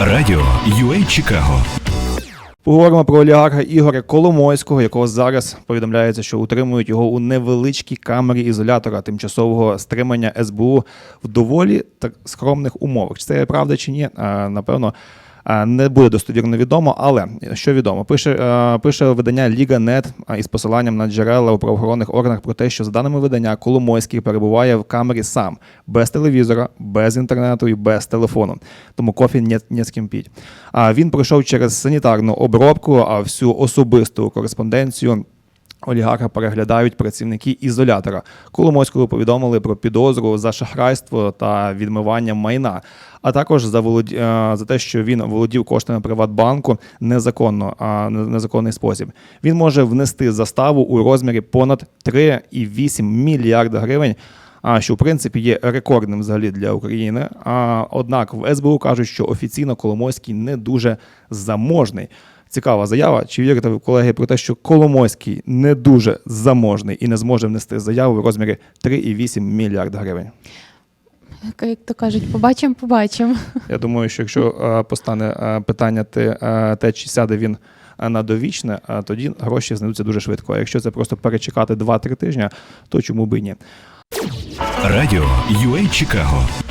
Радіо UA Чикаго. Поговоримо про олігарха Ігоря Коломойського, якого зараз повідомляється, що утримують його у невеличкій камері ізолятора тимчасового стримання СБУ в доволі так скромних умовах. Чи це правда чи ні? А, Напевно. А, Не буде достовірно відомо, але що відомо, пише, е, пише видання Ліга Нет із посиланням на джерела у правоохоронних органах про те, що за даними видання Коломойський перебуває в камері сам без телевізора, без інтернету і без телефону. Тому кофі не, не з ким піть. А він пройшов через санітарну обробку, а всю особисту кореспонденцію. Олігарха переглядають працівники ізолятора. Коломойського повідомили про підозру за шахрайство та відмивання майна, а також за володі... е, за те, що він володів коштами Приватбанку незаконно, а не- незаконний спосіб. Він може внести заставу у розмірі понад 3,8 мільярда гривень. А що в принципі є рекордним взагалі для України. А однак в СБУ кажуть, що офіційно Коломойський не дуже заможний. Цікава заява. Чи вірите ви, колеги, про те, що Коломойський не дуже заможний і не зможе внести заяву в розмірі 3,8 мільярда гривень? Як то кажуть, побачимо, побачимо. Я думаю, що якщо е, постане е, питання те, е, те, чи сяде він на довічне, тоді гроші знайдуться дуже швидко. А якщо це просто перечекати 2-3 тижні, то чому би і ні? Радіо UA Чикаго.